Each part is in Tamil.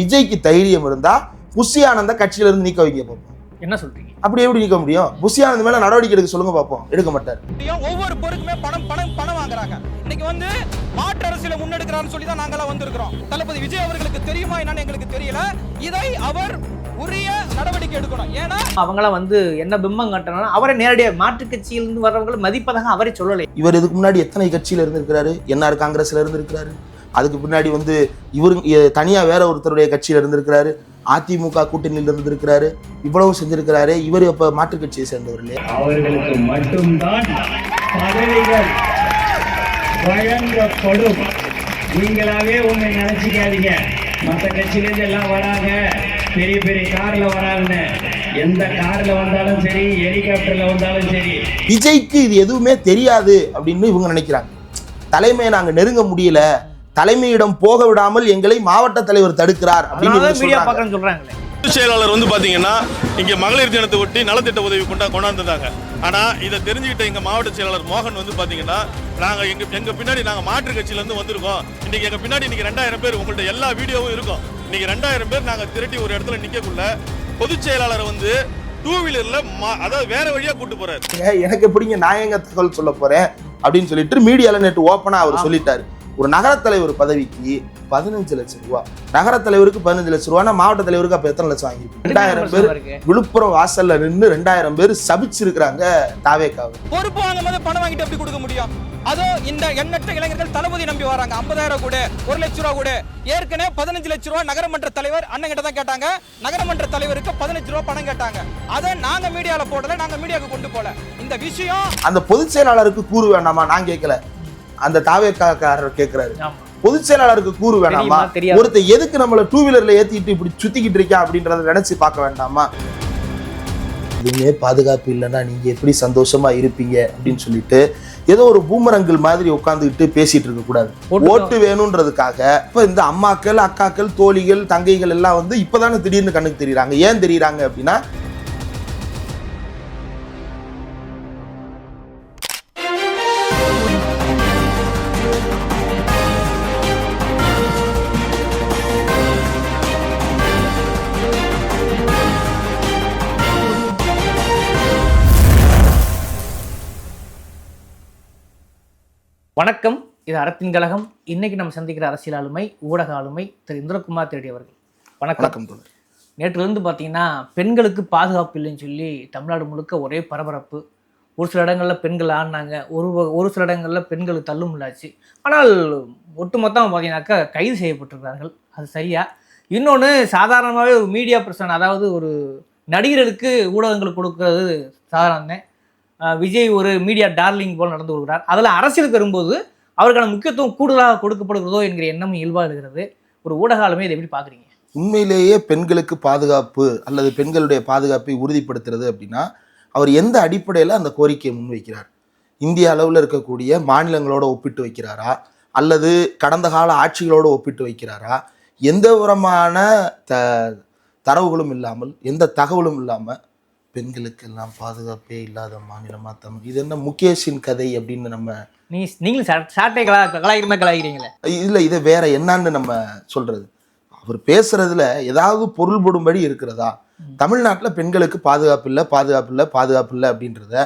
விஜய்க்கு தைரியம் இருந்தா புஷி ஆனந்த கட்சியில இருந்து நீக்க வைக்க பார்ப்போம். என்ன சொல்றீங்க? அப்படி எப்படி நீக்க முடியும்? புஷி ஆனந்த் மேல நடவடிக்கை எடுக்க சொல்லுங்க பார்ப்போம். எடுக்க மாட்டார். ஒவ்வொரு பொருளுக்குமே பணம் பணம் பணம் வாங்குறாங்க. இன்னைக்கு வந்து மாற்று அரசியல முன்னெடுக்கிறான்னு சொல்லி தான் நாங்களாம் வந்திருக்கிறோம். தளபதி விஜய் அவர்களுக்கு தெரியுமா என்னன்னு எங்களுக்கு தெரியல. இதை அவர் உரிய நடவடிக்கை எடுக்கணும். ஏன்னா அவங்களாம் வந்து என்ன பிம்பம் காட்டணும் அவரை நேரடியாக மாற்றுக் கட்சியிலிருந்து வர்றவங்களை மதிப்பதாக அவரே சொல்லலை. இவர் இதுக்கு முன்னாடி எத்தனை கட்சியில இருந்திருக்கிறாரு? என்ஆர் காங்கிரஸ்ல இருந்திருக்கிறாரு. அதுக்கு பின்னாடி வந்து இவரு எ- தனியா வேற ஒருத்தருடைய கட்சியில இருந்திருக்கிறாரு. அதிமுக கூட்டணியில் இருந்திருக்கிறாரு. இவ்வளவு செஞ்சிருக்கிறாரு. இவர் இப்ப மாற்றுக் கட்சியை சேர்ந்தவர் இல்லையா அவர்களுக்கு மட்டும்தான் பதவிகள் வழங்கப்படும். நீங்களாவே உண்மை நினைச்சுக்காதீங்க. மற்ற கட்சியிலேருந்து எல்லாம் வராங்க. பெரிய பெரிய கார்ல வராங்கன்னு எந்த கார்ல வந்தாலும் சரி ஹெலிகாப்டர்ல வந்தாலும் சரி. விஜய்க்கு இது எதுவுமே தெரியாது அப்படின்னு இவங்க நினைக்கிறாங்க. தலைமையை நாங்க நெருங்க முடியல. தலைமையிடம் போக விடாமல் எங்களை மாவட்ட தலைவர் தடுக்கிறார் அப்படின்னு சொல்றாங்க. செயலாளர் வந்து பாத்தீங்கன்னா இங்க மகளிர் தினத்தை ஒட்டி நலத்திட்ட உதவி கொண்டா கொண்டாந்துருந்தாங்க ஆனா இதை தெரிஞ்சுக்கிட்ட எங்க மாவட்ட செயலாளர் மோகன் வந்து பாத்தீங்கன்னா நாங்க எங்க எங்க பின்னாடி நாங்க மாற்று கட்சியில இருந்து வந்திருக்கோம். இன்னைக்கு எங்க பின்னாடி இன்னைக்கு ரெண்டாயிரம் பேர் உங்கள்ட்ட எல்லா வீடியோவும் இருக்கும். இன்னைக்கு ரெண்டாயிரம் பேர் நாங்க திரட்டி ஒரு இடத்துல நிக்கக்குள்ள பொதுச் செயலாளர் வந்து டூ வீலர்ல அதாவது வேற வழியா கூட்டு போறாரு. எனக்கு எப்படிங்க நான் எங்க தகவல் சொல்ல போறேன்? அப்படின்னு சொல்லிட்டு மீடியால நேற்று ஓப்பனா அவர் சொல்லிட்டாரு. ஒரு நகர தலைவர் பதவிக்கு பதினஞ்சு லட்சம் ரூபா. நகர தலைவருக்கு பதினஞ்சு லட்சம் ரூபானா மாவட்ட தலைவருக்கு அப்ப எத்தனை லட்சம் வாங்கிருக்கு ரெண்டாயிரம் பேர் விழுப்புரம் வாசல்ல நின்று ரெண்டாயிரம் பேர் சபிச்சிருக்கிறாங்க தாவேக்காவை. பொறுப்பு வாங்கும் போது பணம் வாங்கிட்டு எப்படி கொடுக்க முடியும்? அதோ இந்த எண்ணற்ற இளைஞர்கள் தளபதி நம்பி வராங்க. ஐம்பதாயிரம் கூட ஒரு லட்ச ரூபா கூட. ஏற்கனவே பதினஞ்சு லட்ச ரூபா நகரமன்ற தலைவர் அண்ணன் கிட்ட தான் கேட்டாங்க. நகரமன்ற தலைவருக்கு பதினஞ்சு ரூபா பணம் கேட்டாங்க. அதை நாங்க மீடியால போடல நாங்க மீடியாவுக்கு கொண்டு போல. இந்த விஷயம் அந்த பொதுச் செயலாளருக்கு கூறு வேண்டாமா? நான் கேட்கல அந்த தாவேக்காரர் கேட்கிறாரு பொதுச் செயலாளருக்கு கூறு வேணாமா. ஒருத்தர் எதுக்கு நம்மள டூ வீலர்ல ஏத்திட்டு இப்படி சுத்திக்கிட்டு இருக்கான் அப்படின்றத நினைச்சு பார்க்க வேண்டாமா? எதுவுமே பாதுகாப்பு இல்லைன்னா நீங்க எப்படி சந்தோஷமா இருப்பீங்க அப்படின்னு சொல்லிட்டு ஏதோ ஒரு பூமரங்கள் மாதிரி உட்காந்துக்கிட்டு பேசிட்டு இருக்க கூடாது. ஓட்டு வேணுன்றதுக்காக இப்ப இந்த அம்மாக்கள் அக்காக்கள் தோழிகள் தங்கைகள் எல்லாம் வந்து இப்பதானே திடீர்னு கண்ணுக்கு தெரியுறாங்க. ஏன் தெரியுறாங்க அப்படின்னா வணக்கம். இது அறத்தின் கழகம். இன்னைக்கு நம்ம சந்திக்கிற அரசியல் ஆளுமை ஊடக ஆளுமை திரு இந்திரகுமார் தேடி அவர்கள். வணக்கம். வணக்கம் நேற்றிலிருந்து பார்த்தீங்கன்னா பெண்களுக்கு பாதுகாப்பு இல்லைன்னு சொல்லி தமிழ்நாடு முழுக்க ஒரே பரபரப்பு. ஒரு சில இடங்களில் பெண்கள் ஆடினாங்க. ஒரு ஒரு சில இடங்களில் பெண்களுக்கு தள்ளுமுள்ளாச்சு ஆனால் ஒட்டுமொத்தம் பார்த்தீங்கன்னாக்கா கைது செய்யப்பட்டிருக்கிறார்கள். அது சரியா? இன்னொன்று சாதாரணமாகவே ஒரு மீடியா பர்சன் அதாவது ஒரு நடிகர்களுக்கு ஊடகங்களுக்கு கொடுக்கறது சாதாரண விஜய் ஒரு மீடியா டார்லிங் போல் நடந்து கொள்கிறார். அதில் அரசியலுக்கு வரும்போது அவருக்கான முக்கியத்துவம் கூடுதலாக கொடுக்கப்படுகிறதோ என்கிற எண்ணம் இயல்பாக இருக்கிறது. ஒரு ஊடகாலமே இதை எப்படி பார்க்குறீங்க? உண்மையிலேயே பெண்களுக்கு பாதுகாப்பு அல்லது பெண்களுடைய பாதுகாப்பை உறுதிப்படுத்துறது அப்படின்னா அவர் எந்த அடிப்படையில் அந்த கோரிக்கையை முன்வைக்கிறார்? இந்திய அளவில் இருக்கக்கூடிய மாநிலங்களோட ஒப்பிட்டு வைக்கிறாரா? அல்லது கடந்த கால ஆட்சிகளோடு ஒப்பிட்டு வைக்கிறாரா? எந்த விதமான த தரவுகளும் இல்லாமல் எந்த தகவலும் இல்லாமல் பெண்களுக்கெல்லாம் பாதுகாப்பே இல்லாத மாநிலமா தமிழ். இது என்ன முகேஷின் கதை அப்படின்னு நம்ம நீ நீங்களும் சா- சாட்டை கலா கலாய்க்கிற மாதிரி கலாய்க்கிறீங்களே? இல்லை இதை வேற என்னன்னு நம்ம சொல்றது. அவர் பேசுறதுல ஏதாவது பொருள்படும்படி இருக்கிறதா? தமிழ்நாட்டில் பெண்களுக்கு பாதுகாப்பு இல்லை பாதுகாப்பு இல்லை பாதுகாப்பு இல்லை அப்படின்றத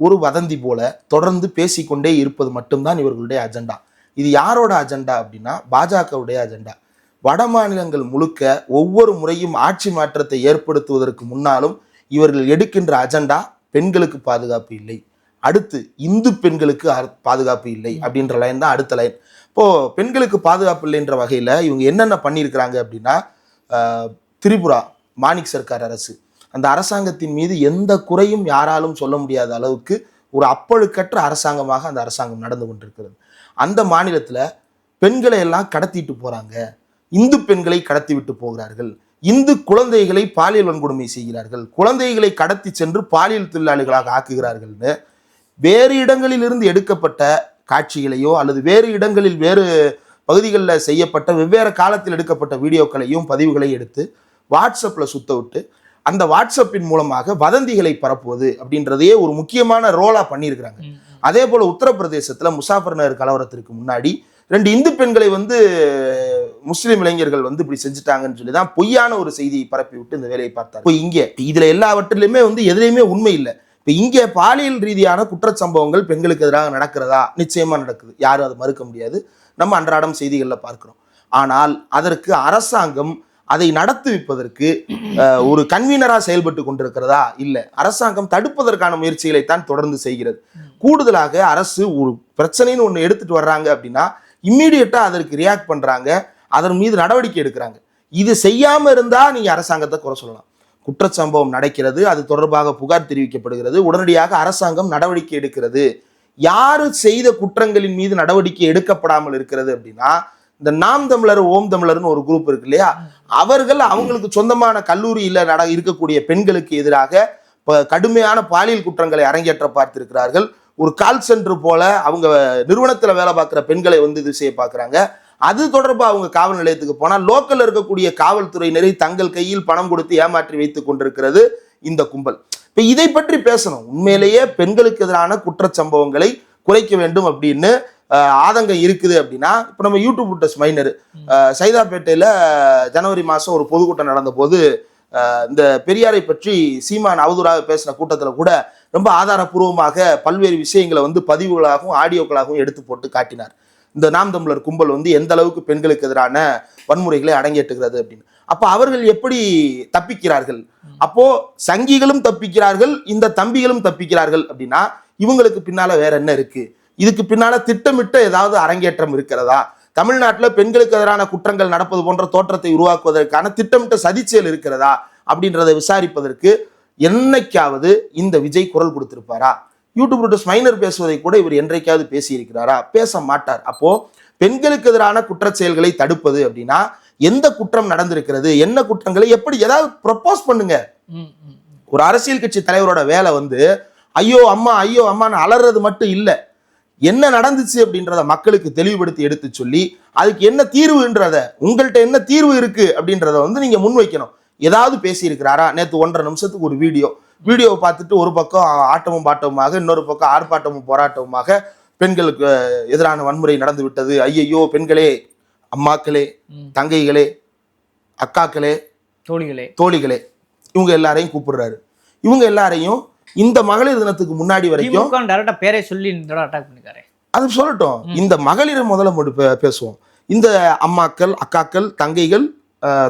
ஒரு வதந்தி போல தொடர்ந்து பேசிக்கொண்டே இருப்பது மட்டும்தான் இவர்களுடைய அஜெண்டா. இது யாரோட அஜெண்டா அப்படின்னா பாஜகவுடைய அஜெண்டா. வட மாநிலங்கள் முழுக்க ஒவ்வொரு முறையும் ஆட்சி மாற்றத்தை ஏற்படுத்துவதற்கு முன்னாலும் இவர்கள் எடுக்கின்ற அஜெண்டா பெண்களுக்கு பாதுகாப்பு இல்லை. அடுத்து இந்து பெண்களுக்கு பாதுகாப்பு இல்லை அப்படின்ற லைன் தான் அடுத்த லைன் இப்போ பெண்களுக்கு பாதுகாப்பு இல்லைன்ற வகையில் இவங்க என்னென்ன பண்ணியிருக்கிறாங்க அப்படின்னா திரிபுரா மாணிக் சர்க்கார் அரசு. அந்த அரசாங்கத்தின் மீது எந்த குறையும் யாராலும் சொல்ல முடியாத அளவுக்கு ஒரு அப்பழுக்கற்ற அரசாங்கமாக அந்த அரசாங்கம் நடந்து கொண்டிருக்கிறது. அந்த மாநிலத்தில் பெண்களை எல்லாம் கடத்திட்டு போகிறாங்க இந்து பெண்களை கடத்தி விட்டு போகிறார்கள். இந்து குழந்தைகளை பாலியல் வன்கொடுமை செய்கிறார்கள். குழந்தைகளை கடத்தி சென்று பாலியல் தொழிலாளிகளாக ஆக்குகிறார்கள்னு வேறு இடங்களிலிருந்து எடுக்கப்பட்ட காட்சிகளையோ அல்லது வேறு இடங்களில் வேறு பகுதிகளில் செய்யப்பட்ட வெவ்வேறு காலத்தில் எடுக்கப்பட்ட வீடியோக்களையும் பதிவுகளையும் எடுத்து வாட்ஸ்அப்பில் சுத்த விட்டு அந்த வாட்ஸ்அப்பின் மூலமாக வதந்திகளை பரப்புவது அப்படின்றதையே ஒரு முக்கியமான ரோலா பண்ணியிருக்கிறாங்க. அதே போல உத்தரப்பிரதேசத்துல முசாஃபர் நகர் கலவரத்திற்கு முன்னாடி ரெண்டு இந்து பெண்களை வந்து முஸ்லீம் இளைஞர்கள் வந்து இப்படி செஞ்சுட்டாங்கன்னு சொல்லி தான் பொய்யான ஒரு செய்தியை பரப்பி விட்டு இந்த வேலையை பார்த்தார். இப்போ இங்கே இதில் எல்லாவற்றிலுமே வந்து எதுலையுமே உண்மை இல்லை. இப்போ இங்கே பாலியல் ரீதியான குற்றச்சம்பவங்கள் பெண்களுக்கு எதிராக நடக்கிறதா? நிச்சயமாக நடக்குது. யாரும் அதை மறுக்க முடியாது. நம்ம அன்றாடம் செய்திகளில் பார்க்குறோம். ஆனால் அதற்கு அரசாங்கம் அதை நடத்துவிப்பதற்கு ஒரு கன்வீனராக செயல்பட்டு கொண்டிருக்கிறதா? இல்லை. அரசாங்கம் தடுப்பதற்கான முயற்சிகளைத்தான் தொடர்ந்து செய்கிறது. கூடுதலாக அரசு ஒரு பிரச்சனைன்னு ஒன்று எடுத்துட்டு வர்றாங்க அப்படின்னா இம்மீடியட்டாக அதற்கு ரியாக்ட் பண்ணுறாங்க அதன் மீது நடவடிக்கை எடுக்கிறாங்க. இது செய்யாமல் இருந்தால் நீங்கள் அரசாங்கத்தை குறை சொல்லலாம். குற்றச்சம்பவம் நடக்கிறது அது தொடர்பாக புகார் தெரிவிக்கப்படுகிறது உடனடியாக அரசாங்கம் நடவடிக்கை எடுக்கிறது. யாரு செய்த குற்றங்களின் மீது நடவடிக்கை எடுக்கப்படாமல் இருக்கிறது அப்படின்னா இந்த நாம் தமிழர் ஓம் தமிழர்னு ஒரு குரூப் இருக்கு இல்லையா? அவர்கள் அவங்களுக்கு சொந்தமான கல்லூரியில் நட இருக்கக்கூடிய பெண்களுக்கு எதிராக கடுமையான பாலியல் குற்றங்களை அரங்கேற்ற பார்த்திருக்கிறார்கள். ஒரு கால் சென்டர் போல அவங்க நிறுவனத்தில் வேலை பார்க்குற பெண்களை வந்து இது செய்ய பார்க்குறாங்க. அது தொடர்பாக அவங்க காவல் நிலையத்துக்கு போனால் லோக்கல்ல இருக்கக்கூடிய காவல்துறையினரை தங்கள் கையில் பணம் கொடுத்து ஏமாற்றி வைத்துக் கொண்டிருக்கிறது இந்த கும்பல். இப்ப இதை பற்றி பேசணும். உண்மையிலேயே பெண்களுக்கு எதிரான குற்றச்சம்பவங்களை குறைக்க வேண்டும் அப்படின்னு ஆதங்கம் இருக்குது அப்படின்னா இப்போ நம்ம யூடியூப் விட்டஸ் மைனர் சைதாப்பேட்டையில் ஜனவரி மாதம் ஒரு பொதுக்கூட்டம் நடந்த போது இந்த பெரியாரை பற்றி சீமான் அவதூறாக பேசின கூட்டத்தில் கூட ரொம்ப ஆதாரப்பூர்வமாக பல்வேறு விஷயங்களை வந்து பதிவுகளாகவும் ஆடியோக்களாகவும் எடுத்து போட்டு காட்டினார். இந்த நாம் தமிழர் கும்பல் வந்து எந்த அளவுக்கு பெண்களுக்கு எதிரான வன்முறைகளை அடங்கேற்றுகிறது அப்படின்னு. அப்போ அவர்கள் எப்படி தப்பிக்கிறார்கள்? அப்போ சங்கிகளும் தப்பிக்கிறார்கள் இந்த தம்பிகளும் தப்பிக்கிறார்கள் அப்படின்னா இவங்களுக்கு பின்னால வேற என்ன இருக்கு? இதுக்கு பின்னால திட்டமிட்ட ஏதாவது அரங்கேற்றம் இருக்கிறதா? தமிழ்நாட்டுல பெண்களுக்கு எதிரான குற்றங்கள் நடப்பது போன்ற தோற்றத்தை உருவாக்குவதற்கான திட்டமிட்ட சதிச்செயல் இருக்கிறதா? அப்படின்றத விசாரிப்பதற்கு என்னைக்காவது இந்த விஜய் குரல் கொடுத்திருப்பாரா? யூடியூப் ரூட்டர்ஸ் மைனர் பேசுவதை கூட இவர் என்றைக்காவது பேசியிருக்கிறாரா? பேச மாட்டார். அப்போ பெண்களுக்கு எதிரான குற்றச் செயல்களை தடுப்பது அப்படின்னா எந்த குற்றம் நடந்திருக்கிறது? என்ன குற்றங்களை எப்படி ஏதாவது ப்ரப்போஸ் பண்ணுங்க. ஒரு அரசியல் கட்சி தலைவரோட வேலை வந்து ஐயோ அம்மா ஐயோ அம்மான்னு அலறது மட்டும் இல்லை. என்ன நடந்துச்சு அப்படின்றத மக்களுக்கு தெளிவுபடுத்தி எடுத்து சொல்லி அதுக்கு என்ன தீர்வுன்றத உங்கள்கிட்ட என்ன தீர்வு இருக்கு அப்படின்றத வந்து நீங்க முன்வைக்கணும். ஏதாவது பேசியிருக்கிறாரா? நேற்று ஒன்றரை நிமிஷத்துக்கு ஒரு வீடியோ. வீடியோவை பார்த்துட்டு ஒரு பக்கம் ஆட்டமும் பாட்டமுமாக இன்னொரு பக்கம் ஆர்ப்பாட்டமும் போராட்டமுமாக பெண்களுக்கு எதிரான வன்முறை நடந்து விட்டது. ஐயையோ பெண்களே அம்மாக்களே. தங்கைகளே அக்காக்களே தோழிகளே. தோழிகளே இவங்க எல்லாரையும் கூப்பிடுறாரு. இவங்க எல்லாரையும் இந்த மகளிர் தினத்துக்கு முன்னாடி வரைக்கும் டைரக்டா பேரே சொல்லி அட்டாக் பண்ணிருக்காரு. அது சொல்லட்டும். இந்த மகளிரை முதல்ல பேசுவோம். இந்த அம்மாக்கள் அக்காக்கள் தங்கைகள்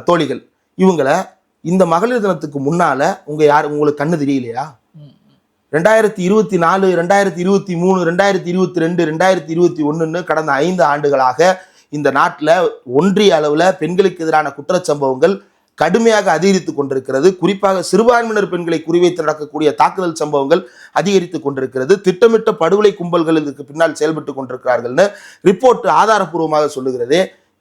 தோழிகள் இவங்கள இந்த மகளிர் தினத்துக்கு முன்னால உங்க யார் உங்களுக்கு கண்ணு தெரியலையா? ரெண்டாயிரத்தி இருபத்தி நாலு ரெண்டாயிரத்தி இருபத்தி மூணு ரெண்டாயிரத்தி இருபத்தி ரெண்டு ரெண்டாயிரத்தி இருபத்தி ஒன்றுன்னு கடந்த ஐந்து ஆண்டுகளாக இந்த நாட்டில் ஒன்றிய அளவில் பெண்களுக்கு எதிரான குற்றச்சம்பவங்கள் கடுமையாக அதிகரித்து கொண்டிருக்கிறது. குறிப்பாக சிறுபான்மையினர் பெண்களை குறிவைத்து நடக்கக்கூடிய தாக்குதல் சம்பவங்கள் அதிகரித்து கொண்டிருக்கிறது. திட்டமிட்ட படுகொலை கும்பல்கள் இதுக்கு பின்னால் செயல்பட்டு கொண்டிருக்கிறார்கள்னு ரிப்போர்ட் ஆதாரப்பூர்வமாக சொல்லுகிறது.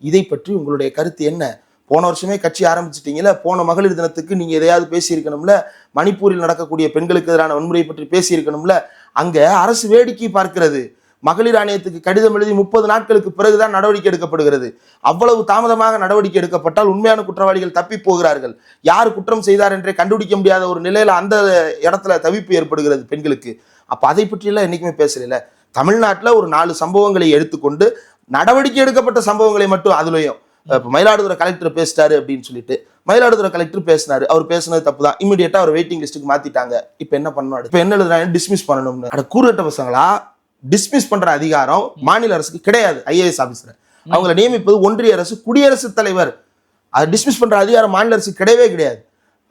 இதை பற்றி உங்களுடைய கருத்து என்ன? போன வருஷமே கட்சி ஆரம்பிச்சிட்டீங்களே போன மகளிர் தினத்துக்கு நீங்க எதையாவது பேசியிருக்கணும்ல மணிப்பூரில் நடக்கக்கூடிய பெண்களுக்கு எதிரான வன்முறையை பற்றி பேசியிருக்கணும்ல அங்க அரசு வேடிக்கை பார்க்கிறது. மகளிர் ஆணையத்துக்கு கடிதம் எழுதி முப்பது நாட்களுக்கு பிறகுதான் நடவடிக்கை எடுக்கப்படுகிறது. அவ்வளவு தாமதமாக நடவடிக்கை எடுக்கப்பட்டால் உண்மையான குற்றவாளிகள் தப்பி போகிறார்கள். யார் குற்றம் செய்தார் என்றே கண்டுபிடிக்க முடியாத ஒரு நிலையில அந்த இடத்துல தவிப்பு ஏற்படுகிறது பெண்களுக்கு. அப்ப அதை பற்றியெல்லாம் என்றைக்குமே பேசலையில. தமிழ்நாட்டில் ஒரு நாலு சம்பவங்களை எடுத்துக்கொண்டு நடவடிக்கை எடுக்கப்பட்ட சம்பவங்களை மட்டும் அதுலயும். இப்போ மயிலாடுதுறை கலெக்டர் பேசிட்டாரு அப்படின்னு சொல்லிட்டு மயிலாடுதுறை கலெக்டர் பேசினாரு. அவர் பேசுனது தப்பு தான் இமீடியட்டா அவர் வெயிட்டிங் லிஸ்ட்டுக்கு மாத்திட்டாங்க. இப்போ என்ன பண்ணணும்? இப்போ என்ன எழுதுறாங்க? டிஸ்மிஸ் பண்ணணும்னு. அட கூறுகட்ட பசங்களா? டிஸ்மிஸ் பண்ற அதிகாரம் மாநில அரசுக்கு கிடையாது ஐஏஎஸ் ஆபீசர் அவங்கள நியமிப்பது ஒன்றிய அரசு குடியரசுத் தலைவர். அதை டிஸ்மிஸ் பண்ற அதிகாரம் மாநில அரசுக்கு கிடையவே கிடையாது.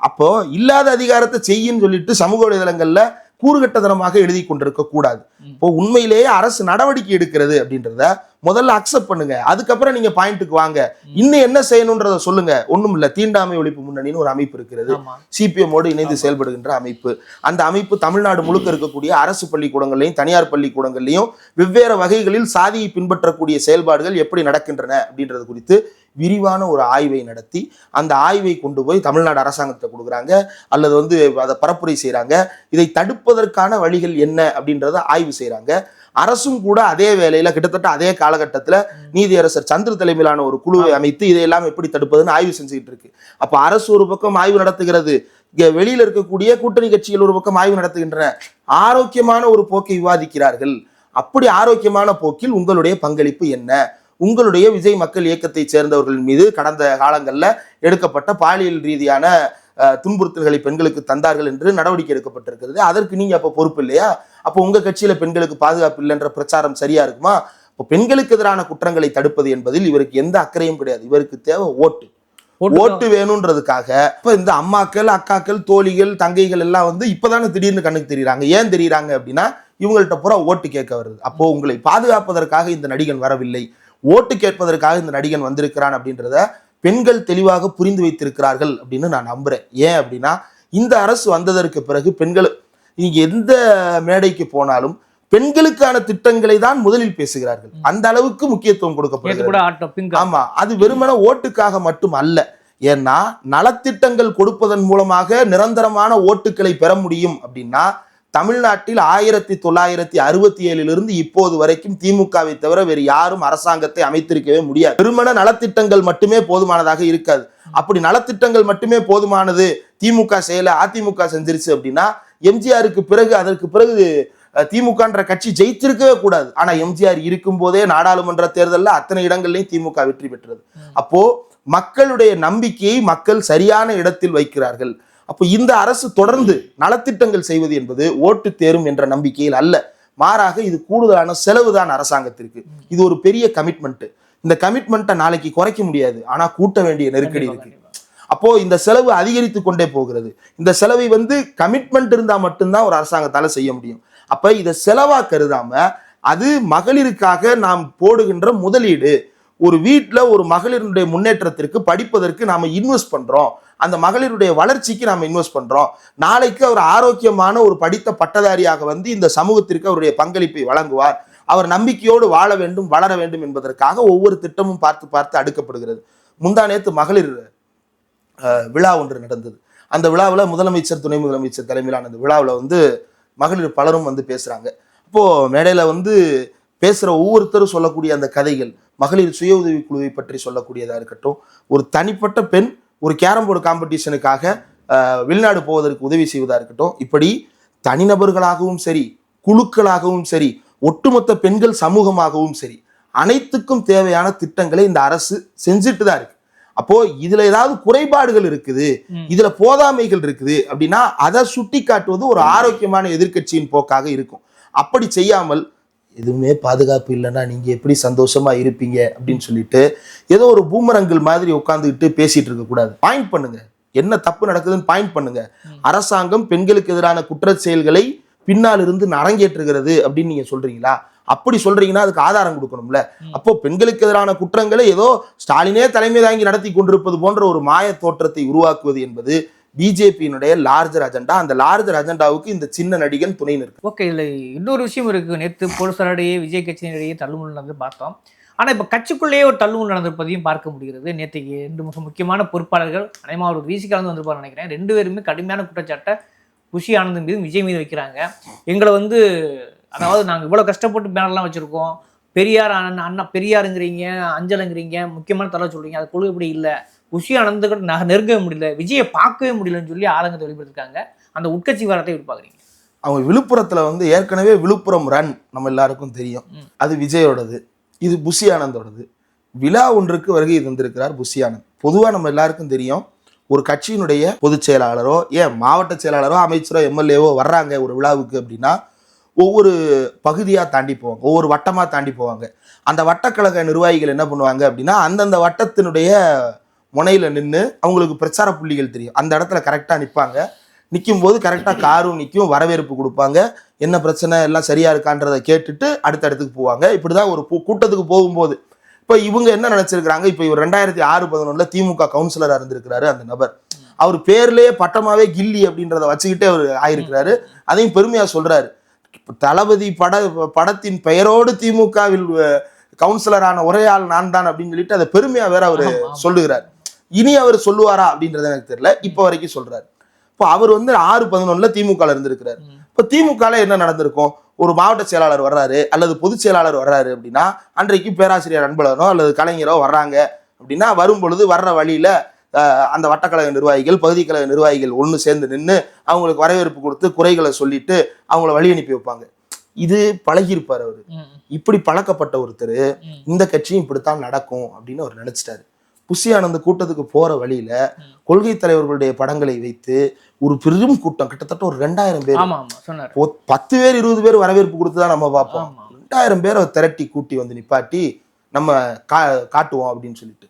அப்போ இல்லாத அதிகாரத்தை செய்யுன்னு சொல்லிட்டு சமூக வலைதளங்கள்ல கூறுகட்டதனமாக எழுதி கொண்டிருக்க கூடாது. இப்போ உண்மையிலேயே அரசு நடவடிக்கை எடுக்கிறது அப்படின்றத முதல்ல அக்செப்ட் பண்ணுங்க. அதுக்கப்புறம் நீங்க பாயிண்ட்டுக்கு வாங்க. இன்னும் என்ன செய்யணும்ன்றத சொல்லுங்க. ஒண்ணும் இல்ல. தீண்டாமை ஒழிப்பு முன்னணின்னு ஒரு அமைப்பு இருக்கிறது சிபிஎம்மோடு இணைந்து செயல்படுகின்ற அமைப்பு. அந்த அமைப்பு தமிழ்நாடு முழுக்க இருக்கக்கூடிய அரசு பள்ளிக்கூடங்கள்லையும் தனியார் பள்ளிக்கூடங்கள்லையும் வெவ்வேறு வகைகளில் சாதியை பின்பற்றக்கூடிய செயல்பாடுகள் எப்படி நடக்கின்றன அப்படின்றது குறித்து விரிவான ஒரு ஆய்வை நடத்தி அந்த ஆய்வை கொண்டு போய் தமிழ்நாடு அரசாங்கத்தை கொடுக்குறாங்க. அல்லது வந்து அதை பரப்புரை செய்கிறாங்க இதை தடுப்பதற்கான வழிகள் என்ன அப்படின்றத ஆய்வு செய்கிறாங்க அரசும் கூட அதே வேலையில கிட்டத்தட்ட அதே காலகட்டத்தில் நீதியரசர் சந்திர தலைமையிலான ஒரு குழுவை அமைத்து இதையெல்லாம் எப்படி தடுப்பதுன்னு ஆய்வு செஞ்சுக்கிட்டு இருக்கு. அப்ப அரசு ஒரு பக்கம் ஆய்வு நடத்துகிறது. வெளியில இருக்கக்கூடிய கூட்டணி கட்சிகள் ஒரு பக்கம் ஆய்வு நடத்துகின்றன. ஆரோக்கியமான ஒரு போக்கை விவாதிக்கிறார்கள். அப்படி ஆரோக்கியமான போக்கில் உங்களுடைய பங்களிப்பு என்ன? உங்களுடைய விஜய் மக்கள் இயக்கத்தைச் சேர்ந்தவர்கள் மீது கடந்த காலங்களில் எடுக்கப்பட்ட பாலியல் ரீதியான துன்புறுத்தல்களை பெண்களுக்கு தந்தார்கள் என்று நடவடிக்கை எடுக்கப்பட்டிருக்கிறது. அதற்கு நீங்க அப்ப பொறுப்பு இல்லையா? அப்போ உங்க கட்சியில பெண்களுக்கு பாதுகாப்பு இல்லைன்ற பிரச்சாரம் சரியா இருக்குமா? இப்போ பெண்களுக்கு எதிரான குற்றங்களை தடுப்பது என்பதில் இவருக்கு எந்த அக்கறையும் கிடையாது. இவருக்கு தேவை ஓட்டு. ஓட்டு ஓட்டு வேணுன்றதுக்காக இப்ப இந்த அம்மாக்கள் அக்காக்கள் தோழிகள் தங்கைகள் எல்லாம் வந்து இப்பதானே திடீர்னு கண்ணுக்கு தெரியுறாங்க. ஏன் தெரியுறாங்க அப்படின்னா இவங்கள்ட்ட பூரா ஓட்டு கேட்க வருது. அப்போ உங்களை பாதுகாப்பதற்காக இந்த நடிகன் வரவில்லை. ஓட்டு கேட்பதற்காக இந்த நடிகன் வந்திருக்கிறான் அப்படின்றத பெண்கள் தெளிவாக புரிந்து வைத்திருக்கிறார்கள் அப்படின்னு நான் நம்புறேன். ஏன் அப்படின்னா இந்த அரசு வந்ததற்கு பிறகு பெண்கள் நீங்க எந்த மேடைக்கு போனாலும் பெண்களுக்கான திட்டங்களை தான் முதலில் பேசுகிறார்கள். அந்த அளவுக்கு முக்கியத்துவம் கொடுக்கப்படுகிறது. ஆமா அது வெறுமனே ஓட்டுக்காக மட்டும் அல்ல. ஏன்னா நலத்திட்டங்கள் கொடுப்பதன் மூலமாக நிரந்தரமான ஓட்டுகளை பெற முடியும் அப்படின்னா தமிழ்நாட்டில் ஆயிரத்தி தொள்ளாயிரத்தி அறுபத்தி ஏழிலிருந்து இப்போது வரைக்கும் திமுகவை தவிர வேறு யாரும் அரசாங்கத்தை அமைத்திருக்கவே முடியாது. திருமண நலத்திட்டங்கள் மட்டுமே போதுமானதாக இருக்காது. அப்படி நலத்திட்டங்கள் மட்டுமே போதுமானது திமுக செயல அதிமுக செஞ்சிருச்சு அப்படின்னா எம்ஜிஆருக்கு பிறகு அதற்கு பிறகு திமுகன்ற கட்சி ஜெயித்திருக்கவே கூடாது. ஆனா எம்ஜிஆர் இருக்கும் போதே நாடாளுமன்ற தேர்தலில் அத்தனை இடங்கள்லையும் திமுக வெற்றி பெற்றது. அப்போ மக்களுடைய நம்பிக்கையை மக்கள் சரியான இடத்தில் வைக்கிறார்கள். அப்போ இந்த அரசு தொடர்ந்து நலத்திட்டங்கள் செய்வது என்பது ஓட்டு தேரும் என்ற நம்பிக்கையில் அல்ல. மாறாக இது கூடுதலான செலவு தான் அரசாங்கத்திற்கு. இது ஒரு பெரிய கமிட்மெண்ட் இந்த கமிட்மெண்ட்டை நாளைக்கு குறைக்க முடியாது. ஆனா கூட்ட வேண்டிய நெருக்கடி இருக்கு. அப்போ இந்த செலவு அதிகரித்து கொண்டே போகிறது. இந்த செலவை வந்து கமிட்மெண்ட் இருந்தா மட்டும்தான் ஒரு அரசாங்கத்தால செய்ய முடியும். அப்ப இதை செலவா கருதாம அது மகளிருக்காக நாம் போடுகின்ற முதலீடு. ஒரு வீட்ல ஒரு மகளிருடைய முன்னேற்றத்திற்கு படிப்பதற்கு நாம இன்வெஸ்ட் பண்றோம். அந்த மகளிருடைய வளர்ச்சிக்கு நாம் இன்வெஸ்ட் பண்ணுறோம் நாளைக்கு அவர் ஆரோக்கியமான ஒரு படித்த பட்டதாரியாக வந்து இந்த சமூகத்திற்கு அவருடைய பங்களிப்பை வழங்குவார். அவர் நம்பிக்கையோடு வாழ வேண்டும் வளர வேண்டும் என்பதற்காக ஒவ்வொரு திட்டமும் பார்த்து பார்த்து அடுக்கப்படுகிறது. முந்தா நேற்று மகளிர் விழா ஒன்று நடந்தது. அந்த விழாவில் முதலமைச்சர் துணை முதலமைச்சர் தலைமையிலான அந்த விழாவில் வந்து மகளிர் பலரும் வந்து பேசுகிறாங்க அப்போது மேடையில் வந்து பேசுகிற ஒவ்வொருத்தரும் சொல்லக்கூடிய அந்த கதைகள் மகளிர் சுய உதவி குழுவை பற்றி சொல்லக்கூடியதாக இருக்கட்டும் ஒரு தனிப்பட்ட பெண் ஒரு கேரம் போர்டு காம்படிஷனுக்காக வெளிநாடு போவதற்கு உதவி செய்வதா இருக்கட்டும் இப்படி தனிநபர்களாகவும் சரி குழுக்களாகவும் சரி ஒட்டுமொத்த பெண்கள் சமூகமாகவும் சரி அனைத்துக்கும் தேவையான திட்டங்களை இந்த அரசு செஞ்சுட்டு தான் இருக்கு அப்போ இதுல ஏதாவது குறைபாடுகள் இருக்குது. இதுல போதாமைகள் இருக்குது அப்படின்னா அதை சுட்டி காட்டுவது ஒரு ஆரோக்கியமான எதிர்க்கட்சியின் போக்காக இருக்கும் அப்படி செய்யாமல் எதுவுமே பாதுகாப்பு இல்லைன்னா நீங்க எப்படி சந்தோஷமா இருப்பீங்க அப்படின்னு சொல்லிட்டு ஏதோ ஒரு பூமரங்கள் மாதிரி உட்காந்துக்கிட்டு பேசிட்டு இருக்க கூடாது. பாயிண்ட் பண்ணுங்க. என்ன தப்பு நடக்குதுன்னு பாயிண்ட் பண்ணுங்க. அரசாங்கம் பெண்களுக்கு எதிரான குற்றச் செயல்களை பின்னால் இருந்து அரங்கேற்றுகிறது அப்படின்னு நீங்க சொல்றீங்களா? அப்படி சொல்றீங்கன்னா அதுக்கு ஆதாரம் கொடுக்கணும்ல. அப்போ பெண்களுக்கு எதிரான குற்றங்களை ஏதோ ஸ்டாலினே தலைமை தாங்கி நடத்தி கொண்டிருப்பது போன்ற ஒரு மாய தோற்றத்தை உருவாக்குவது என்பது பிஜேபியினுடைய லார்ஜர் அஜெண்டா அந்த லார்ஜர் அஜெண்டாவுக்கு இந்த சின்ன நடிகன் துணை நிற்கு ஓகே இதில் இன்னொரு விஷயம் இருக்கு. நேற்று போலீசாரிடையே விஜய் கட்சியினிடையே தள்ளுமுள் நடந்து பார்த்தோம். ஆனால் இப்போ கட்சிக்குள்ளேயே ஒரு தள்ளுமுள் நடந்திருப்பதையும் பார்க்க முடிகிறது. நேற்றுக்கு ரெண்டு மிக முக்கியமான பொறுப்பாளர்கள் அனைமா ஒரு வீசி கலந்து வந்திருப்பார் நினைக்கிறேன். ரெண்டு பேருமே கடுமையான குற்றச்சாட்டை குஷி ஆனந்த் மீது விஜய் மீது வைக்கிறாங்க. எங்களை வந்து அதாவது நாங்கள் இவ்வளோ கஷ்டப்பட்டு பேனர்லாம் வச்சுருக்கோம். பெரியார் அண்ணா அண்ணா பெரியாருங்கிறீங்க அஞ்சலுங்கிறீங்க முக்கியமான தலை சொல்கிறீங்க அது கொள்கை இப்படி இல்லை. குஷி ஆனந்த் கூட நக- நெருங்கவே முடியல விஜயை பார்க்கவே முடியலன்னு சொல்லி ஆதங்கத்தை வெளிப்படுத்திருக்காங்க. அந்த உட்கட்சி வாரத்தை எப்படி பாக்குறீங்க அவங்க விழுப்புரத்துல வந்து ஏற்கனவே விழுப்புரம் ரன் நம்ம எல்லாருக்கும் தெரியும். அது விஜயோடது இது புஷி ஆனந்தோடது. விழா ஒன்றுக்கு வருகை தந்திருக்கிறார் புஷி ஆனந்த். பொதுவா நம்ம எல்லாருக்கும் தெரியும் ஒரு கட்சியினுடைய பொதுச் செயலாளரோ ஏன் மாவட்ட செயலாளரோ அமைச்சரோ எம்எல்ஏவோ வர்றாங்க ஒரு விழாவுக்கு அப்படின்னா ஒவ்வொரு பகுதியாக தாண்டி போவாங்க ஒவ்வொரு வட்டமாக தாண்டி போவாங்க. அந்த வட்டக்கழக நிர்வாகிகள் என்ன பண்ணுவாங்க அப்படின்னா அந்தந்த வட்டத்தினுடைய முனையில் நின்று அவங்களுக்கு பிரச்சார புள்ளிகள் தெரியும். அந்த இடத்துல கரெக்டாக நிற்பாங்க நிற்கும் போது கரெக்டாக காரும் நிற்கும் வரவேற்பு கொடுப்பாங்க. என்ன பிரச்சனை எல்லாம் சரியா இருக்கான்றதை கேட்டுட்டு அடுத்த இடத்துக்கு போவாங்க. இப்படிதான் ஒரு கூ- கூட்டத்துக்கு போகும்போது. இப்போ இவங்க என்ன நினைச்சிருக்கிறாங்க? இப்போ இவர் ரெண்டாயிரத்தி ஆறு பதினொன்றில் திமுக கவுன்சிலராக இருந்திருக்கிறாரு அந்த நபர். அவர் பேர்லயே பட்டமாவே கில்லி அப்படின்றத வச்சுக்கிட்டே அவர் ஆயிருக்கிறாரு. அதையும் பெருமையா சொல்றாரு. இப்ப தளபதி பட படத்தின் பெயரோடு திமுகவில் கவுன்சிலரான ஒரே ஆள் நான் தான் அப்படின்னு சொல்லிட்டு அதை பெருமையா வேற அவர். சொல்லுகிறார். இனி அவர் சொல்லுவாரா அப்படின்றது எனக்கு தெரியல. இப்போ வரைக்கும் சொல்றாரு. இப்போ அவர் வந்து ஆறு பதினொன்னுல திமுக இருந்திருக்கிறார். இப்போ திமுகல என்ன நடந்திருக்கும்? ஒரு மாவட்ட செயலாளர் வர்றாரு அல்லது பொதுச் செயலாளர் வர்றாரு அப்படின்னா அன்றைக்கு பேராசிரியர் அன்பழகனோ அல்லது கலைஞரோ வர்றாங்க அப்படின்னா வரும் பொழுது வர்ற வழியில அந்த வட்டக்கழக நிர்வாகிகள் பகுதி கழக நிர்வாகிகள் ஒன்று சேர்ந்து நின்று அவங்களுக்கு வரவேற்பு கொடுத்து குறைகளை சொல்லிட்டு அவங்கள வழி அனுப்பி வைப்பாங்க. இது பழகியிருப்பார் அவரு. இப்படி பழக்கப்பட்ட ஒருத்தர். இந்த கட்சியும் இப்படித்தான் நடக்கும் அப்படின்னு அவர் நினைச்சிட்டாரு. புஷி ஆனந்த் கூட்டத்துக்கு போற வழியில கொள்கை தலைவர்களுடைய படங்களை வைத்து ஒரு பெரும் கூட்டம் கிட்டத்தட்ட ஒரு ரெண்டாயிரம் பேர். பத்து பேர் இருபது பேர் வரவேற்பு கொடுத்து தான் நம்ம பார்ப்போம். ரெண்டாயிரம் பேரை திரட்டி கூட்டி வந்து நிப்பாட்டி நம்ம கா காட்டுவோம் அப்படின்னு சொல்லிட்டு.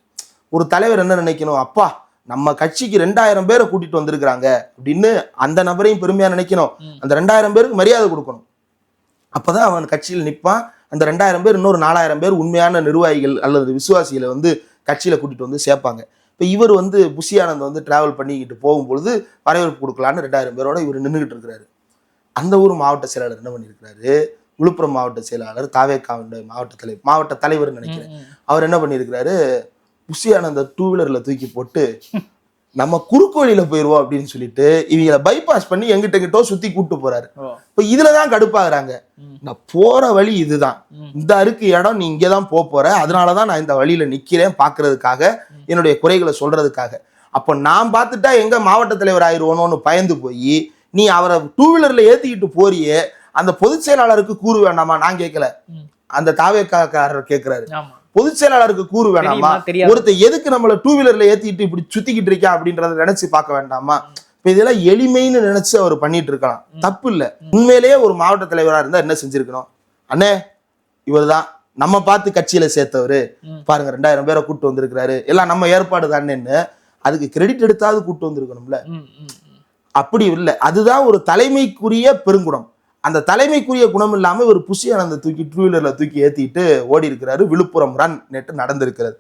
ஒரு தலைவர் என்ன நினைக்கணும்? அப்பா நம்ம கட்சிக்கு ரெண்டாயிரம் பேரை கூட்டிட்டு வந்திருக்கிறாங்க அப்படின்னு அந்த நபரையும் பெருமையா நினைக்கணும். அந்த ரெண்டாயிரம் பேருக்கு மரியாதை கொடுக்கணும். அப்பதான் அவன் கட்சியில் நிற்பான் அந்த ரெண்டாயிரம் பேர் இன்னொரு நாலாயிரம் பேர் உண்மையான நிர்வாகிகள் அல்லது விசுவாசிகளை வந்து கட்சியில கூட்டிட்டு வந்து சேர்ப்பாங்க. இப்போ இவர் வந்து புஷி ஆனந்த் வந்து டிராவல் பண்ணிக்கிட்டு போகும்பொழுது வரவேற்பு கொடுக்கலான்னு ரெண்டாயிரம் பேரோட இவர் நின்றுகிட்டு இருக்கிறாரு. அந்த ஊர் மாவட்ட செயலாளர் என்ன பண்ணியிருக்கிறாரு? விழுப்புரம் மாவட்ட செயலாளர் தாவேக்காவுடைய மாவட்ட தலைவர் மாவட்ட தலைவர்னு நினைக்கிறேன். அவர் என்ன பண்ணியிருக்கிறாரு? புஷி ஆனந்த டூ வீலர்ல தூக்கி போட்டு நம்ம குறுக்கு வழியில போயிருவோம் அப்படின்னு சொல்லிட்டு இவங்களை பைபாஸ் பண்ணி எங்கிட்ட கிட்டோ சுத்தி கூட்டு போறாரு. இப்ப இதுலதான் கடுப்பாகிறாங்க. நான் போற வழி இதுதான். இந்த அருக்கு இடம் நீ இங்கே தான் போக போற. அதனாலதான் நான் இந்த வழியில நிக்கிறேன் பாக்குறதுக்காக என்னுடைய குறைகளை சொல்றதுக்காக. அப்போ நான் பார்த்துட்டா எங்க மாவட்ட தலைவர் ஆயிருவோனோன்னு பயந்து போய் நீ அவரை டூ வீலர்ல ஏத்திக்கிட்டு போறியே அந்த பொதுச் செயலாளருக்கு கூறு வேண்டாமா? நான் கேட்கல. அந்த தாவேக்காரர் கேட்கிறாரு பொதுச் செயலாளருக்கு கூறு வேணாமா. ஒருத்தர் எதுக்கு நம்மள டூ வீலர்ல ஏத்திட்டு இப்படி சுத்திக்கிட்டு இருக்கா அப்படின்றத நினைச்சு பார்க்க வேண்டாமா? இப்ப இதெல்லாம் எளிமைன்னு நினைச்சு அவர் பண்ணிட்டு இருக்கலாம். தப்பு இல்ல. உண்மையிலேயே ஒரு மாவட்ட தலைவரா இருந்தா என்ன செஞ்சிருக்கணும்? அண்ணே இவர்தான். நம்ம பார்த்து கட்சியில சேர்த்தவரு. பாருங்க ரெண்டாயிரம் பேரை கூட்டு வந்திருக்கிறாரு. எல்லாம் நம்ம ஏற்பாடு தானேன்னு அதுக்கு கிரெடிட் எடுத்தாவது கூட்டு வந்திருக்கணும்ல. அப்படி இல்லை. அதுதான் ஒரு தலைமைக்குரிய பெருங்குணம் அந்த தலைமைக்குரிய குணம் இல்லாம ஒரு புஷி ஆனந்த தூக்கி டூ வீலர்ல தூக்கி ஏத்திட்டு ஓடி இருக்கிறாரு விழுப்புரம் ரன் நேற்று நடந்திருக்கிறது.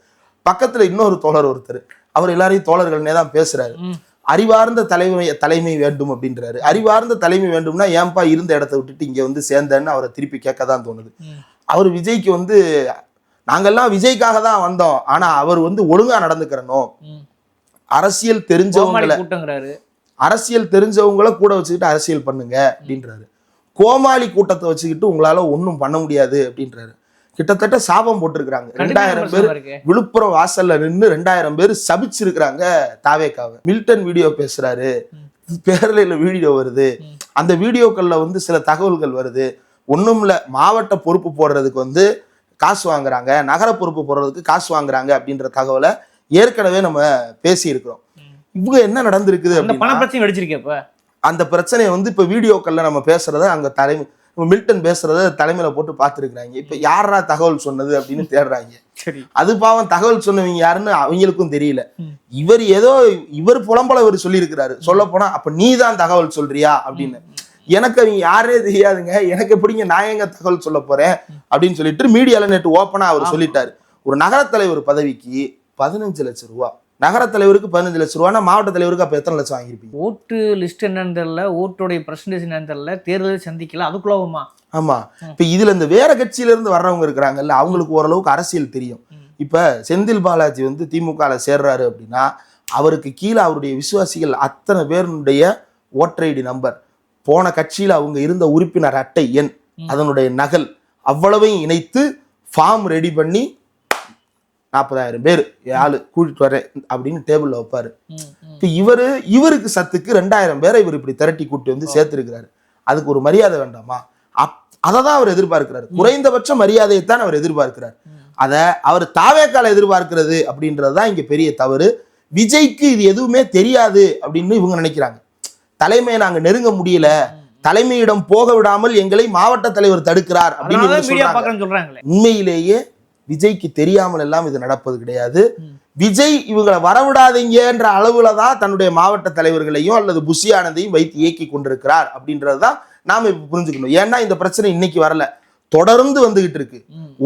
பக்கத்துல இன்னொரு தோழர் ஒருத்தர். அவர் எல்லாரையும் தோழர்கள்னே தான் பேசுறாரு. அறிவார்ந்த தலைமை தலைமை வேண்டும் அப்படின்றாரு. அறிவார்ந்த தலைமை வேண்டும்னா ஏன்பா இருந்த இடத்த விட்டுட்டு இங்க வந்து சேர்ந்தேன்னு அவரை திருப்பி கேட்க தான் தோணுது. அவர் விஜய்க்கு வந்து நாங்கெல்லாம் விஜய்க்காக தான் வந்தோம். ஆனா அவர் வந்து ஒழுங்கா நடந்துக்கிறணும் ம். அரசியல் தெரிஞ்சவங்களை அரசியல் தெரிஞ்சவங்கள கூட வச்சுக்கிட்டு அரசியல் பண்ணுங்க அப்படின்றாரு. கோமாளி கூட்டத்தை வச்சுக்கிட்டு உங்களால ஒண்ணும் பண்ண முடியாது அப்படின்றாரு. கிட்டத்தட்ட சாபம் போட்டிருக்கிறாங்க. ரெண்டாயிரம் பேர். விழுப்புரம் வாசல்ல நின்னு ரெண்டாயிரம் பேர் சபிச்சிருக்கிறாங்க தாவேக்காவை. மில்டன் வீடியோ பேசுறாரு. பேரலையில வீடியோ வருது. அந்த வீடியோக்கள்ல வந்து சில தகவல்கள் வருது. ஒண்ணும் இல்ல மாவட்ட பொறுப்பு போடுறதுக்கு வந்து காசு வாங்குறாங்க. நகர பொறுப்பு போடுறதுக்கு காசு வாங்குறாங்க அப்படின்ற தகவலை ஏற்கனவே நம்ம பேசி இருக்கிறோம் இவங்க என்ன நடந்திருக்குது பண பிரச்சனை வெடிச்சிருக்கே இப்ப. அந்த பிரச்சனையை வந்து இப்ப வீடியோக்கள்ல நம்ம பேசுறத அங்க தலைமை மில்டன் பேசுறத தலைமையில போட்டு பார்த்துருக்குறாங்க. இப்ப யாரா தகவல் சொன்னது அப்படின்னு தேடுறாங்க. சரி. அது பாவம் தகவல் சொன்னவங்க யாருன்னு அவங்களுக்கும் தெரியல. இவர் ஏதோ இவர் புலம்பல இவர் சொல்லியிருக்கிறாரு. சொல்ல போனா அப்ப நீ தான் தகவல் சொல்றியா அப்படின்னு. எனக்கு அவங்க யாரே தெரியாதுங்க. எனக்கு எப்படிங்க நான் எங்க தகவல் சொல்ல போறேன்? அப்படின்னு சொல்லிட்டு மீடியால நேற்று ஓப்பனா அவர் சொல்லிட்டாரு. ஒரு நகர தலைவர் பதவிக்கு பதினஞ்சு லட்சம் ரூபா. நகர தலைவருக்கு பதினஞ்சு லட்சம் ரூபானா மாவட்ட தலைவருக்கு அப்ப எத்தனை லட்சம் வாங்கியிருப்பீங்க? ஓட்டு லிஸ்ட் என்னன்னு தெரியல ஓட்டுடைய பர்சன்டேஜ் என்னன்னு தெரியல தேர்தலை சந்திக்கல அதுக்குள்ளவுமா ஆமா. இப்ப இதுல இந்த வேற கட்சியில இருந்து வர்றவங்க இருக்கிறாங்கல்ல அவங்களுக்கு ஓரளவுக்கு அரசியல் தெரியும். இப்ப செந்தில் பாலாஜி வந்து திமுகல சேர்றாரு அப்படின்னா அவருக்கு கீழே அவருடைய விசுவாசிகள் அத்தனை பேருடைய ஓட்டர் ஐடி நம்பர் போன கட்சியில அவங்க இருந்த உறுப்பினர் அட்டை எண். அதனுடைய நகல் அவ்வளவையும் இணைத்து ஃபார்ம் ரெடி பண்ணி நாற்பதாயிரம் பேர் ஆளு கூட்டிட்டு வரேன் அப்படின்னு டேபிள்ல வைப்பாரு. இப்ப இவரு இவருக்கு சத்துக்கு ரெண்டாயிரம் பேரை இவர் இப்படி திரட்டி கூட்டி வந்து சேர்த்திருக்கிறாரு. அதுக்கு ஒரு மரியாதை வேண்டாமா? அப் அதை தான் அவர் எதிர்பார்க்கிறார். குறைந்தபட்ச மரியாதையை தான் அவர் எதிர்பார்க்கிறார். அதை அவர் தாவேக்கால எதிர்பார்க்கிறது அப்படின்றது தான் இங்க பெரிய தவறு. விஜய்க்கு இது எதுவுமே தெரியாது அப்படின்னு இவங்க நினைக்கிறாங்க. தலைமையை நாங்க நெருங்க முடியல. தலைமையிடம் போக விடாமல் எங்களை மாவட்ட தலைவர் தடுக்கிறார் அப்படின்னு உண்மையிலேயே விஜய்க்கு தெரியாமல் எல்லாம் இது நடப்பது கிடையாது. விஜய் இவங்களை வரவிடாதீங்கன்ற அளவுல தான் தன்னுடைய மாவட்ட தலைவர்களையும் அல்லது புஷி ஆனந்தையும் வைத்து இயக்கி கொண்டிருக்கிறார் அப்படின்றது தான் நாம இப்ப புரிஞ்சுக்கணும். ஏன்னா இந்த பிரச்சனை இன்னைக்கு வரல. தொடர்ந்து வந்துகிட்டு இருக்கு.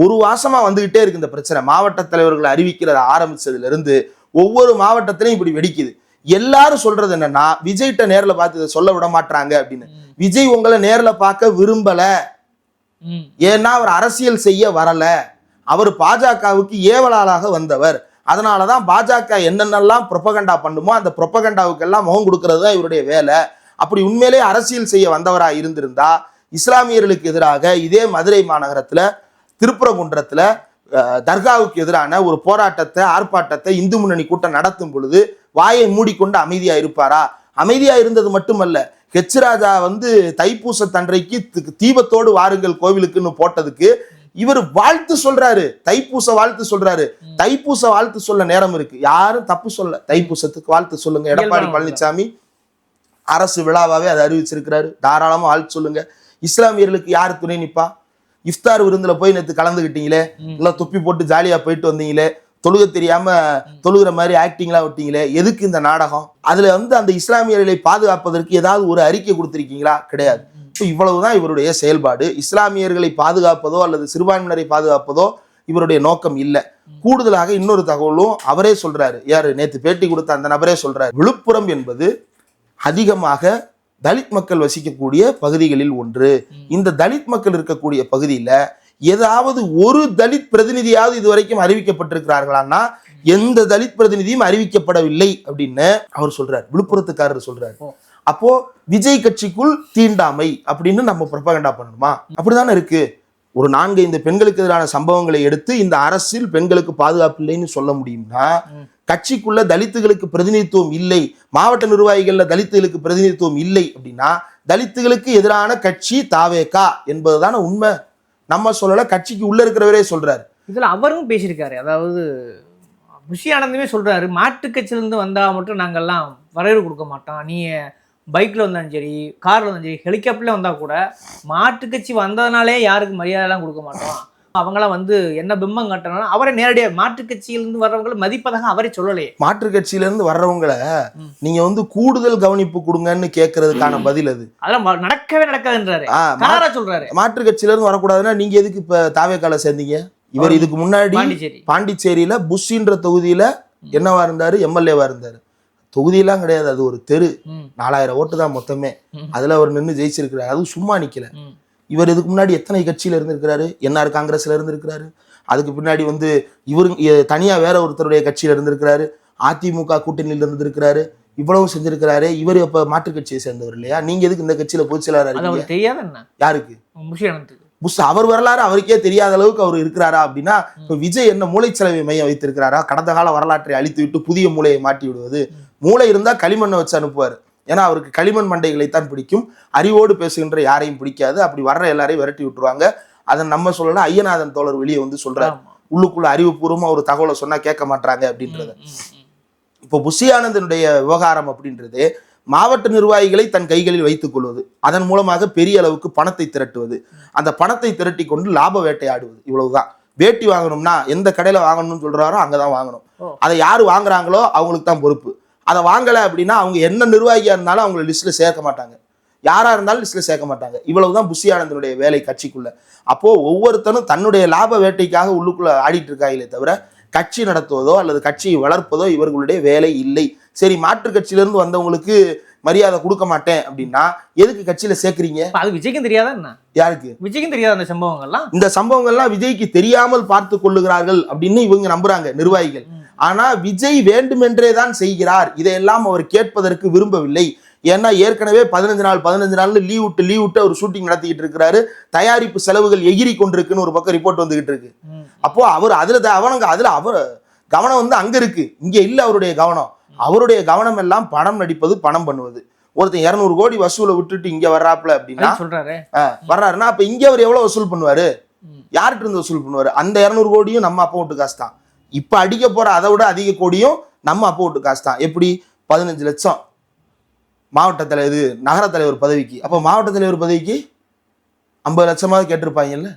ஒரு மாசமா வந்துகிட்டே இருக்கு இந்த பிரச்சனை. மாவட்ட தலைவர்களை அறிவிக்கிறத ஆரம்பிச்சதுல இருந்து ஒவ்வொரு மாவட்டத்திலையும் இப்படி வெடிக்குது. எல்லாரும் சொல்றது என்னன்னா விஜய்கிட்ட நேர்ல பார்த்து இதை சொல்ல விட மாட்டாங்க அப்படின்னு. விஜய் உங்களை நேர்ல பார்க்க விரும்பல. ஏன்னா அவர் அரசியல் செய்ய வரல. அவர் பாஜகவுக்கு ஏவலாளாக வந்தவர். அதனாலதான் பாஜக என்னென்னலாம் ப்ரொபகண்டா பண்ணுமோ அந்த ப்ரொபகண்டாவுக்கெல்லாம் முகம் கொடுக்கறது தான் இவருடைய வேலை. அப்படி உண்மையிலே அரசியல் செய்ய வந்தவராக இருந்திருந்தா இஸ்லாமியர்களுக்கு எதிராக இதே மதுரை மாநகரத்தில் திருப்பரங்குன்றத்துல தர்காவுக்கு எதிரான ஒரு போராட்டத்தை ஆர்ப்பாட்டத்தை இந்து முன்னணி கூட்டம் நடத்தும் பொழுது வாயை மூடிக்கொண்டு அமைதியாக இருப்பாரா? அமைதியாக இருந்தது மட்டுமல்ல ஹெச் ராஜா வந்து தைப்பூச தன்றைக்கு தி- தீபத்தோடு வாருங்கள் கோவிலுக்குன்னு போட்டதுக்கு இவர் வாழ்த்து சொல்றாரு. தைப்பூச வாழ்த்து சொல்றாரு. தைப்பூச வாழ்த்து சொல்ல நேரம் இருக்கு. யாரும் தப்பு சொல்ல தைப்பூசத்துக்கு வாழ்த்து சொல்லுங்க. எடப்பாடி பழனிசாமி அரசு விழாவாவே அதை அறிவிச்சிருக்கிறாரு. தாராளமா வாழ்த்து சொல்லுங்க. இஸ்லாமியர்களுக்கு யார் துணை நிப்பா? இஃப்தார் விருந்துல போய் நேத்து கலந்துக்கிட்டீங்களே இல்ல தொப்பி போட்டு ஜாலியா போயிட்டு வந்தீங்களே? தொழுக தெரியாம தொழுகிற மாதிரி ஆக்டிங்லாம் விட்டீங்களே? எதுக்கு இந்த நாடகம்? அதுல வந்து அந்த இஸ்லாமியர்களை பாதுகாப்பதற்கு ஏதாவது ஒரு அறிக்கை கொடுத்திருக்கீங்களா? கிடையாது. இப்போ இவ்வளவுதான் இவருடைய செயல்பாடு. இஸ்லாமியர்களை பாதுகாப்பதோ அல்லது சிறுபான்மையினரை பாதுகாப்பதோ இவருடைய நோக்கம் இல்லை. கூடுதலாக இன்னொரு தகவலும் அவரே சொல்றாரு. யாரு? நேற்று பேட்டி கொடுத்த அந்த நபரே சொல்றாரு. விழுப்புரம் என்பது அதிகமாக தலித் மக்கள் வசிக்கக்கூடிய பகுதிகளில் ஒன்று. இந்த தலித் மக்கள் இருக்கக்கூடிய பகுதியில் ஏதாவது ஒரு தலித் பிரதிநிதியாவது இதுவரைக்கும் அறிவிக்கப்பட்டிருக்கிறார்களான்னா எந்த தலித் பிரதிநிதியும் அறிவிக்கப்படவில்லை அப்படின்னு அவர் சொல்றார். விழுப்புரத்துக்காரர் சொல்றாரு. அப்போ விஜய் கட்சிக்குள் தீண்டாமை அப்படின்னு நம்ம ப்ரொபகண்டா பண்ணணுமா? அப்படிதானே இருக்கு. ஒரு நான்கு ஐந்து பெண்களுக்கு எதிரான சம்பவங்களை எடுத்து இந்த அரசில் பெண்களுக்கு பாதுகாப்பு இல்லைன்னு சொல்ல முடியும்னா கட்சிக்குள்ள தலித்துகளுக்கு பிரதிநிதித்துவம் இல்லை மாவட்ட நிர்வாகிகள்ல தலித்துகளுக்கு பிரதிநிதித்துவம் இல்லை அப்படின்னா தலித்துகளுக்கு எதிரான கட்சி தாவேகா என்பதுதானே உண்மை. நம்ம சொல்லல கட்சிக்கு உள்ள இருக்கிறவரே சொல்றாரு. இதுல அவரும் பேசியிருக்காரு. அதாவது புஷி ஆனந்தமே சொல்றாரு மாட்டுக் கட்சியிலேருந்து வந்தா மட்டும் நாங்கெல்லாம் வரவேற்பு கொடுக்க மாட்டோம். நீ பைக்ல வந்தாலும் சரி கார்ல வந்தாலும் சரி ஹெலிகாப்டர்ல வந்தா கூட மாட்டுக் கட்சி வந்ததுனாலே யாருக்கு மரியாதைலாம் கொடுக்க மாட்டோம். அவங்களாம் வந்து என்ன பிம்பம் காட்டினாலும் அவரை நேரடியாக மாட்டுக் கட்சியிலிருந்து வர்றவங்களை மதிப்பதாக அவரே சொல்லலையே. மாற்றுக் கட்சியில இருந்து வர்றவங்கள. நீங்க வந்து கூடுதல் கவனிப்பு கொடுங்கன்னு கேட்கறதுக்கான பதில் அது. அதெல்லாம் நடக்கவே நடக்காதுன்றாரு. சொல்றாரு. மாற்றுக் கட்சியில இருந்து வரக்கூடாதுன்னா நீங்க எதுக்கு இப்ப தாவேக்கால சேர்ந்தீங்க? இவர் இதுக்கு முன்னாடி பாண்டிச்சேரி. பாண்டிச்சேரியில புஷ்ன்ற தொகுதியில என்னவா இருந்தாரு? எம்எல்ஏவா இருந்தாரு. தொகுதியெல்லாம் கிடையாது. அது ஒரு தெரு. நாலாயிரம் ஓட்டு தான் மொத்தமே. அதுல அவர் நின்று ஜெயிச்சிருக்கிறாரு. அதுவும் சும்மா நிக்கல. ம். இவர் இதுக்கு முன்னாடி எத்தனை கட்சியில இருந்திருக்கிறாரு? என்ஆர் காங்கிரஸ்ல இருந்திருக்கிறாரு. அதுக்கு பின்னாடி வந்து இவரு எ- தனியா வேற ஒருத்தருடைய கட்சியில இருந்திருக்கிறாரு. அதிமுக கூட்டணியில இருந்திருக்கிறாரு. இவ்வளவு செஞ்சிருக்கிறாரு. இவர் இப்ப மாற்றுக் கட்சியை சேர்ந்தவர் இல்லையா? நீங்க எதுக்கு இந்த கட்சியில பொதுச் செயலாளர் தெரியாத யாருக்கு? புஷ் அவர் வரலாறு அவருக்கே தெரியாத அளவுக்கு அவர் இருக்கிறாரா அப்படின்னா இப்ப விஜய் என்ன மூளைச்சலவை மையம் வைத்திருக்கிறாரா? கடந்த கால வரலாற்றை அழித்து விட்டு புதிய மூளையை மாட்டி விடுவது. மூளை இருந்தா களிமண்ணை வச்சு அனுப்புவார். ஏன்னா அவருக்கு களிமண் மண்டைகளைத்தான் பிடிக்கும். அறிவோடு பேசுகின்ற யாரையும் பிடிக்காது. அப்படி வர்ற எல்லாரையும் விரட்டி விட்டுருவாங்க. அதை நம்ம சொல்லலாம் ஐயநாதன் தோழர் வெளியே வந்து சொல்றாரு. உள்ளுக்குள்ள அறிவுபூர்வமா ஒரு தகவலை சொன்னா கேட்க மாட்டாங்க அப்படின்றத. இப்போ புஷி ஆனந்தனுடைய விவகாரம் அப்படின்றது மாவட்ட நிர்வாகிகளை தன் கைகளில் வைத்துக் கொள்வது அதன் மூலமாக பெரிய அளவுக்கு பணத்தை திரட்டுவது அந்த பணத்தை திரட்டி கொண்டு லாப வேட்டையாடுவது இவ்வளவுதான். வேட்டி வாங்கணும்னா எந்த கடையில வாங்கணும்னு சொல்றாரோ அங்கதான் வாங்கணும். அதை யாரு வாங்குறாங்களோ அவங்களுக்கு தான் பொறுப்பு. அதை வாங்கல அப்படின்னா அவங்க என்ன நிர்வாகியா இருந்தாலும் அவங்கள லிஸ்ட்ல சேர்க்க மாட்டாங்க. யாரா இருந்தாலும் லிஸ்ட்ல சேர்க்க மாட்டாங்க. இவ்வளவுதான் புஷி ஆனந்தனுடைய வேலை கட்சிக்குள்ள. அப்போ ஒவ்வொருத்தனும் தன்னுடைய லாப வேட்டைக்காக உள்ளுக்குள்ள ஆடிட்டு இருக்காங்களே தவிர கட்சி நடத்துவதோ அல்லது கட்சியை வளர்ப்பதோ இவர்களுடைய வேலை இல்லை. சரி மாற்று கட்சியில இருந்து வந்தவங்களுக்கு மரியாதை கொடுக்க மாட்டேன் அப்படின்னா எதுக்கு கட்சியில சேர்க்கறீங்க? அது விஜய்க்கும் தெரியாதா என்ன? யாருக்கு? விஜய்க்கும் தெரியாத அந்த சம்பவங்கள்லாம்? இந்த சம்பவங்கள்லாம் விஜய்க்கு தெரியாமல் பார்த்து கொள்ளுகிறார்கள் அப்படின்னு இவங்க நம்புறாங்க நிர்வாகிகள். ஆனா விஜய் வேண்டுமென்றே தான் செய்கிறார். இதையெல்லாம் அவர் கேட்பதற்கு விரும்பவில்லை. ஏன்னா ஏற்கனவே பதினஞ்சு நாள் பதினஞ்சு நாள்னு லீவ் விட்டு லீவ் விட்டு அவர் ஷூட்டிங் நடத்திக்கிட்டு இருக்கிறாரு. தயாரிப்பு செலவுகள் எகிரி கொண்டிருக்குன்னு ஒரு பக்கம் ரிப்போர்ட் வந்துகிட்டு இருக்கு. அப்போ அவர் அதுல அவனுங்க அதுல அவர் கவனம் வந்து அங்க இருக்கு. இங்க இல்ல அவருடைய கவனம். அவருடைய கவனம் எல்லாம் பணம் நடிப்பது பணம் பண்ணுவது. ஒருத்தன் இருநூறு கோடி வசூலை விட்டுட்டு இங்க வர்றாப்ல அப்படின்னா சொல்றாரு. வர்றாருன்னா அப்ப இங்க அவர் எவ்வளவு வசூல் பண்ணுவாரு. யார்கிட்ட இருந்து வசூல் பண்ணுவாரு? அந்த இருநூறு கோடியும் நம்ம அப்பா வீட்டு காசு தான். இப்ப அடிக்க போற அதை விட அதிக கோடியும் நம்ம அப்பா வீட்டு காசு தான் எப்படி? பதினஞ்சு லட்சம். மாவட்ட தலைவர் இது நகர தலைவர் பதவிக்கு. அப்ப மாவட்ட தலைவர் பதவிக்கு ஐம்பது லட்சமாவது கேட்டிருப்பாங்கல்ல?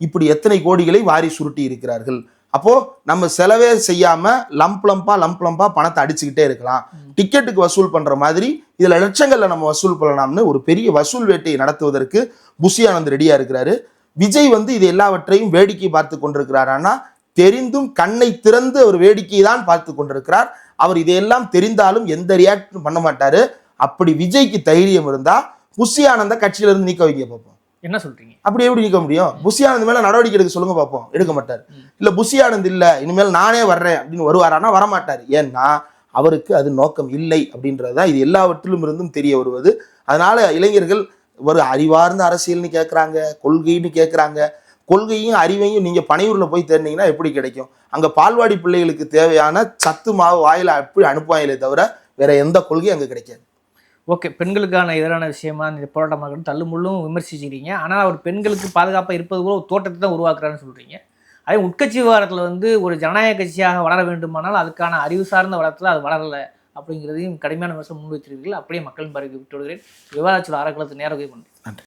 இப்படி எத்தனை கோடிகளை வாரி சுருட்டி இருக்கிறார்கள்? அப்போ நம்ம செலவே செய்யாம லம்ப் லம்பா லம்ப் லம்பா பணத்தை அடிச்சுக்கிட்டே இருக்கலாம். டிக்கெட்டுக்கு வசூல் பண்ற மாதிரி இதுல லட்சங்கள்ல நம்ம வசூல் பண்ணலாம்னு ஒரு பெரிய வசூல் வேட்டையை நடத்துவதற்கு புஷி ஆனந்த் ரெடியா இருக்கிறாரு. விஜய் வந்து இது எல்லாவற்றையும் வேடிக்கை பார்த்து கொண்டிருக்கிறாரானா தெரிந்தும் கண்ணை திறந்து அவர் வேடிக்கை தான் பார்த்து கொண்டிருக்கிறார். அவர் இதையெல்லாம் தெரிந்தாலும் எந்த ரியாக்டும் பண்ண மாட்டாரு. அப்படி விஜய்க்கு தைரியம் இருந்தா புஷி ஆனந்த கட்சியில இருந்து நீக்க வைங்க பார்ப்போம். என்ன சொல்றீங்க? அப்படி எப்படி நீக்க முடியும்? புஷி ஆனந்த் மேல நடவடிக்கை எடுக்க சொல்லுங்க பார்ப்போம். எடுக்க மாட்டார். இல்ல புஷி ஆனந்த் இல்ல இனிமேல் நானே வர்றேன் அப்படின்னு வருவாரானா வரமாட்டார். ஏன்னா அவருக்கு அது நோக்கம் இல்லை அப்படின்றதுதான் இது எல்லாவற்றிலும் இருந்தும் தெரிய வருவது. அதனால இளைஞர்கள் ஒரு அறிவார்ந்த அரசியல்னு கேட்குறாங்க கொள்கைன்னு கேட்குறாங்க கொள்கையும் அறிவையும் நீங்க பனையூர்ல போய் தேடினீங்கன்னா எப்படி கிடைக்கும்? அங்க பால்வாடி பிள்ளைகளுக்கு தேவையான சத்து மாவு வாயில அப்படி அனுப்புவாங்களே தவிர வேற எந்த கொள்கையும் அங்க கிடைக்காது. ஓகே பெண்களுக்கான எதிரான விஷயமா இந்த போராட்டமாக இருக்கட்டும் தள்ளு முள்ளும் விமர்சிக்கிறீங்க ஆனால் அவர் பெண்களுக்கு பாதுகாப்பாக இருப்பது போல ஒரு தோட்டத்தை தான் உருவாக்குறாருன்னு சொல்கிறீங்க அதே உட்கட்சி விவகாரத்தில் வந்து ஒரு ஜனநாயக கட்சியாக வளர வேண்டுமானால் அதுக்கான அறிவு சார்ந்த வளத்தில் அது வளரலை அப்படிங்கிறதையும் கடுமையான விமர்சனம் முன் வைத்திருக்கிறீர்கள் அப்படியே மக்களின் பார்வைக்கு விட்டு விடுகிறேன். விவாதத்தில் அறக்கலத்து நேரம் நன்றி.